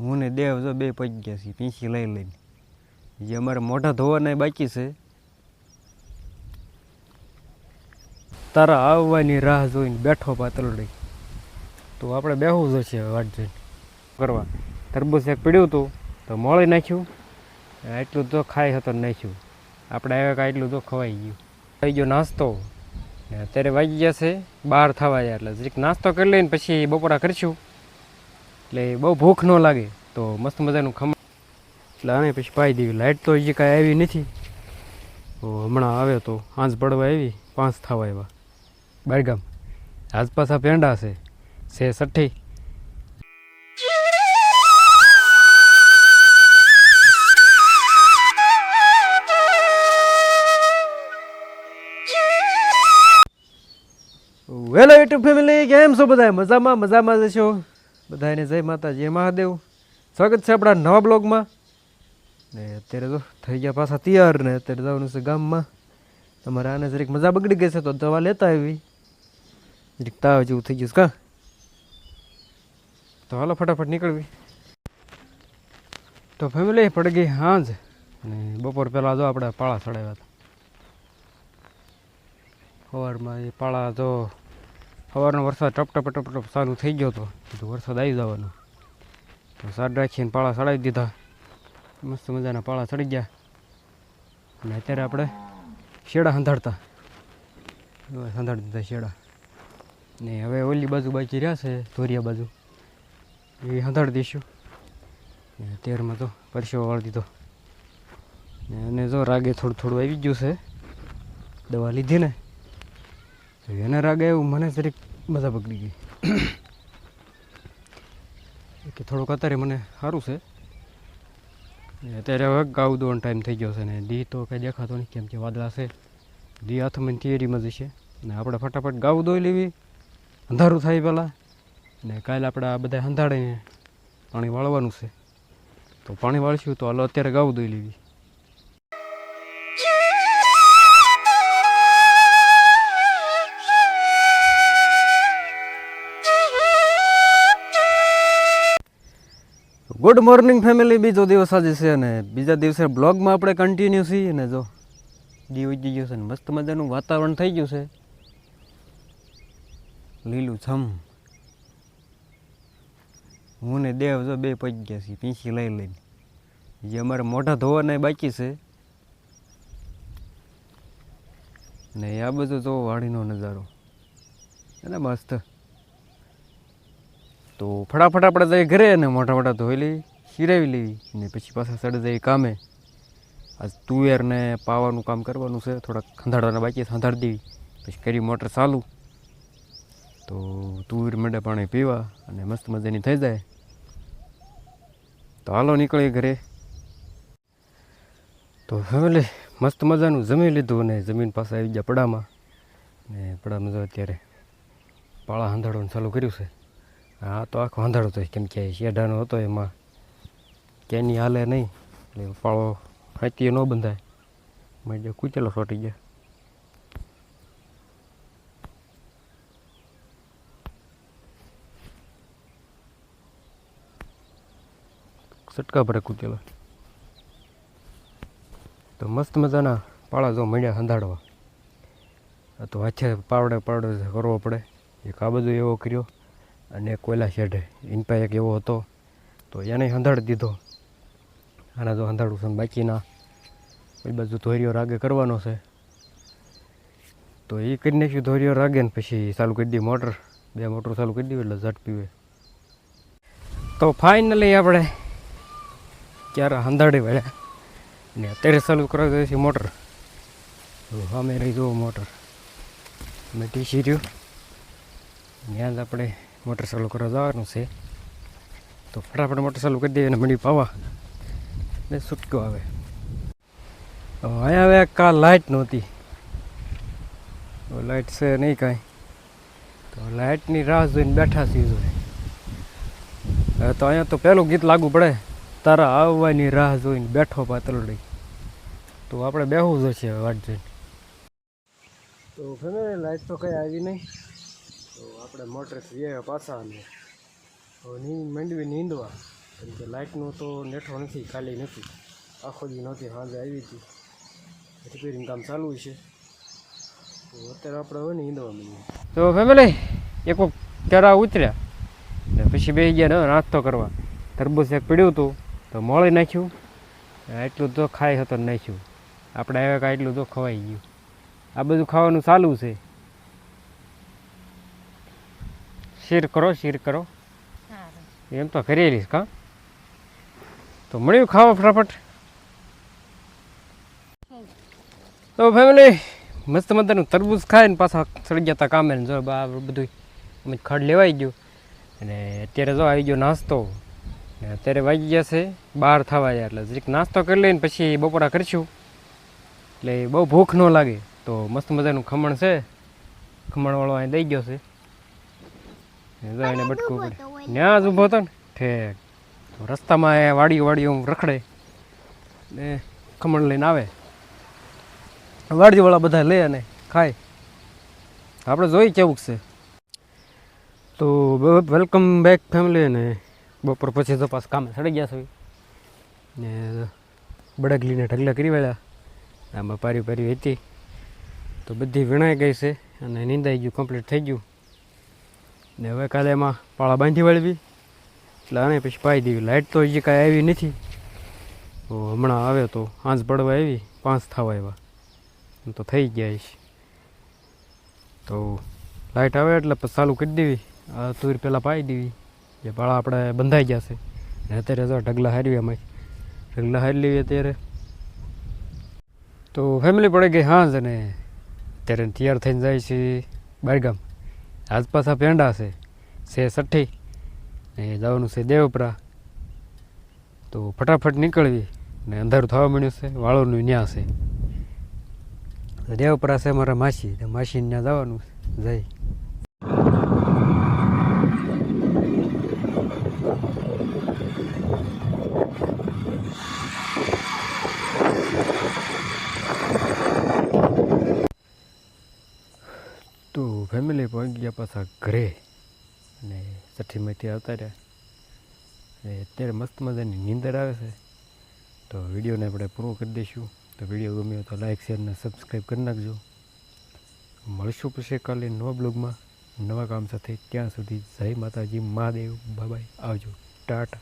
હું ને દેવ જો બે પગ ગયા છીએ, પીંછી લઈ લઈને. જે અમારે મોઢા ધોવાના બાકી છે. તારા આવવાની રાહ જોઈને બેઠો પાતળડી. તો આપણે બેહવું જ છે હવે વાટ જોઈને. કરવા. તરબૂચ એક પીડ્યું હતું તો મોળી નાખ્યું. એટલું તો ખાઈ હતો નાખ્યું. આપણે આવ્યા કાંઈ એટલું તો ખવાઈ ગયું. થઈ ગયો નાસ્તો. અત્યારે વાગી ગયા છે બહાર થવા જાય એટલે. જરીક નાસ્તો કરી લઈને પછી બપોરા કરીશું. એટલે બહુ ભૂખ ન લાગે, તો મસ્ત મજાનું ખમણ. એટલે આને પછી પાઈ દેવી લાઇટ તો હજી કાંઈ આવી નથી. તો હમણાં આવે તો આંચ પડવા આવી, પાંચ થવા આવ્યા. બારગામ. આસપાસ આ પેંડા છે. છે સઠ્ઠી હેલો યુટ્યુબ ફેમિલી કેમ છો બધા? મજામાં? મજામાં જશો બધાને જય માતા જય મહાદેવ. સ્વાગત છે આપણા નવા બ્લોગમાં. ને અત્યારે તો થઈ ગયા પાછા તૈયાર ને અત્યારે જવાનું છે ગામમાં. તમારે આને જરીક મજા બગડી ગઈ છે તો દવા લેતા આવી. જરીક તાવ જેવું થઈ ગયું છે, કા? તો હાલો ફટાફટ નીકળવી. તો ફેમિલી પડી ગઈ હાંજ. અને બપોર પહેલાં જો આપણે પાળા ચડાવ્યા હતા. સવારમાં એ પાળા તો સવારનો વરસાદ ટપ ટપ ટપ ટપ ચાલુ થઈ ગયો હતો. કીધું વરસાદ આવી જવાનો. તો સાડ રાખીને પાળા ચડાવી દીધા. મસ્ત મજાના પાળા ચડી ગયા. અને અત્યારે આપણે શેડા સંધાડતા. સંધાડી દીધા શેડા. ને હવે ઓલી બાજુ બાકી રહ્યા છે, ધોરિયા બાજુ. એ સંધાડી દઈશું. ને અત્યારમાં તો પરસેવો વાળી દીધો. ને અને જો રાગે થોડું થોડું આવી ગયું છે. દવા લીધી ને. એને રાગે એવું મને જરીક મજા બગડી ગઈ. કે થોડુંક અત્યારે મને સારું છે. અત્યારે હવે ગાઉ દોવાનો ટાઈમ થઈ ગયો છે ને દી તો કંઈ દેખાતો નહીં કેમ કે વાદળા છે. દી હાથમાં થિયરીમાં જશે. ને આપણે ફટાફટ ગાઉ દોઈ લેવી. અંધારું થાય પહેલાં. ને કાલે આપણે આ બધા અંધાડીને પાણી વાળવાનું છે. તો પાણી વાળશું તો હાલો અત્યારે ગાઉ દોઈ લેવી. ગુડ મોર્નિંગ ફેમિલી, બીજો દિવસ આજે છે અને બીજા દિવસે બ્લોગમાં આપણે કન્ટિન્યુ છીએ ને જો દીવ ઉજી ગયું છે ને મસ્ત મજાનું વાતાવરણ થઈ ગયું છે. લીલું છમ. હું ને દેવ જો બે પગ ગયા છીએ, પીંછી લઈ લઈને. જે અમારે મોઢા ધોવાના બાકી છે. ને આ બધું જો વાડીનો નજારો. એને મસ્ત. તો ફટાફટ આપણે જઈએ ઘરે અને મોટા મોટા ધોઈ લઈ શીરાવી લેવી ને પછી પાછા સડે જઈએ કામે. આજ તુવેરને પાવાનું કામ કરવાનું છે, થોડાક ખંધાડવાના બાકી ખંધાડી દેવી. પછી કરી મોટર ચાલુ. તો તુવેર મંડે પાણી પીવા અને મસ્ત મજાની થઈ જાય. તો હાલો નીકળીએ ઘરે. તો ફેમિલી, મસ્ત મજાનું જમી લીધું અને જમીન પાસે આવી ગયા પડામાં. ને પડામાં જો અત્યારે પાળા હંધાડવાનું ચાલુ કર્યું છે. હા, તો આખો અંધારો હતો કેમ કે શેઢાનો હતો એમાં. કેની હાલે નહીં, એટલે પાળો હાથી ન બંધાય. મેં જે કૂચેલો સોટી ગયા. સટકા ભરે કૂચેલો તો મસ્ત મજાના પાળા જો મળ્યા સંધાડવા તો હાથે પાવડે પાવડે કરવો પડે. એક આ બધું એવો કર્યો. અને કોયલા શેઢે. ઇનપા એક એવો હતો, તો એને હંધાડી દીધો. આના જો હંધાડું છે બાકીના. એ બાજુ ધોરિયો રાગે કરવાનો છે. તો એ કરી નાખ્યું ધોરિયો રાગે ને પછી ચાલુ કરી દઈએ મોટર. બે મોટર ચાલુ કરી દઈએ એટલે ઝટ પીવે. તો ફાઇનલી આપણે ક્યારે હંધાડી વળ્યા. ને અત્યારે ચાલુ કરાવી દઈએ છીએ મોટર. તો સામે રહી જુઓ મોટર. મેં ટીસી રહ્યું. ત્યાં જ આપણે મોટર ચાલુ કરવા જવાનું છે તો ફટાફટ મોટર ચાલુ કરી દઈએ અને મંડી પાવા ને છૂટકો આવે અહીંયા હવે કાલ લાઇટ નહોતી લાઇટ છે નહીં કાંઈ તો લાઇટની રાહ જોઈને બેઠા છીએ જોઈએ હવે તો અહીંયા તો પહેલું ગીત લાગુ પડે તારા આવવાની રાહ જોઈને બેઠો પાતળડી તો આપણે બેહવું જ હવે વાટ જોઈને તો ફેમિલી લાઇટ તો કંઈ આવી નહીં તો આપણે મોટર જઈએ પાછા અને હવે માંડવી નીંદવા. કેમ કે લાઇટનું તો નેઠો નથી, ખાલી નથી. આખો દી નહોતી સાંજે આવી હતી. રિપેરિંગ કામ ચાલુ છે. તો અત્યારે આપણે હવે ને ઈંદવા મળીએ તો ફેમિલી એક વખત ચરા ઉતર્યા. પછી બે ગયા ને નાસ્તો કરવા. તરબૂચ એક પીડ્યું હતું, તો મોળી નાખ્યું. એટલું તો ખાઈ હતો નાખ્યું. આપણે આવ્યા કાંઈ એટલું તો ખવાઈ ગયું. આ બધું ખાવાનું ચાલુ છે. શીર કરો શીર કરો. એમ તો કરી લઈશ કા? તો મળ્યું ખાવા ફટાફટ. તો ફેમિલી મસ્ત મજાનું તરબૂચ ખાઈને પાછા ચડી ગયા હતા કામે જો બા બધું અમે ખડ લેવાઈ ગયું. અને અત્યારે જો આવી ગયો નાસ્તો. ને અત્યારે વાગી ગયા છે બહાર થવા જાય એટલે જરીક નાસ્તો કરી લઈને પછી બપોરા કરીશું. એટલે બહુ ભૂખ ન લાગે. તો મસ્ત મજાનું ખમણ છે. ખમણવાળો અહીં દઈ ગયો છે. જો એને બટકું પડે. ત્યાં જ ઊભો હતો ને. ઠેક. રસ્તામાં એ વાડીઓ વાડીઓ રખડે. ને ખમણ લઈને આવે. વાડીવાળા બધા લે અને ખાય. આપણે જોઈ કેવું છે. તો વેલકમ બેક ફેમિલી ને બપોર પછી તો પાછું કામે ચડી ગયા છે. ને બડગલીને ઢગલા કરી વળ્યા. આમાં પારી પારી હતી. તો બધી વીણાઈ ગઈ છે અને નીંદાઈ ગયું કમ્પ્લીટ થઈ ગયું. ને હવે કાલે એમાં પાળા બાંધી વળવી. એટલે આને પછી પાઈ દેવી. લાઇટ તો હજી કાંઈ આવી નથી. તો હમણાં આવે તો આંચ પડવા આવી, પાંચ થવા આવ્યા. તો થઈ ગયા છે તો લાઇટ આવે એટલે ચાલુ કરી દેવી. આ તુર પહેલાં પાઈ દેવી. જે પાળા આપણે બંધાઈ ગયા છે. ને અત્યારે જો ઢગલા હારવી એમાં ઢગલા હારી લેવી અત્યારે. તો ફેમિલી પડી ગઈ હાંજ અને અત્યારે તૈયાર થઈને જાય છે બારગામ. આજ પેંડા છે. છે સઠ્ઠી ને જવાનું છે દેવપરા. તો ફટાફટ નીકળવી ને અંધારું થવા મળ્યું છે, વાળોનું ન્યા છે. દેવપરા છે મારા માસી, તો માસી ત્યાં જવાનું જઈ તો ફેમિલી પહોંચી ગયા પાછા ઘરે. અને સઠ્ઠીમાંથી આવતા રહ્યા. અને અત્યારે મસ્ત મજાની નીંદર આવે છે. તો વિડીયોને આપણે પૂરો કરી દઈશું. તો વીડિયો ગમ્યો તો લાઇક શેર અને સબસ્ક્રાઈબ કરી નાખજો. મળશું પછી કાલે નવા બ્લોગમાં. નવા કામ સાથે ત્યાં સુધી જય માતાજી, મહાદેવ. બાબાઈ આવજો. ટાટા.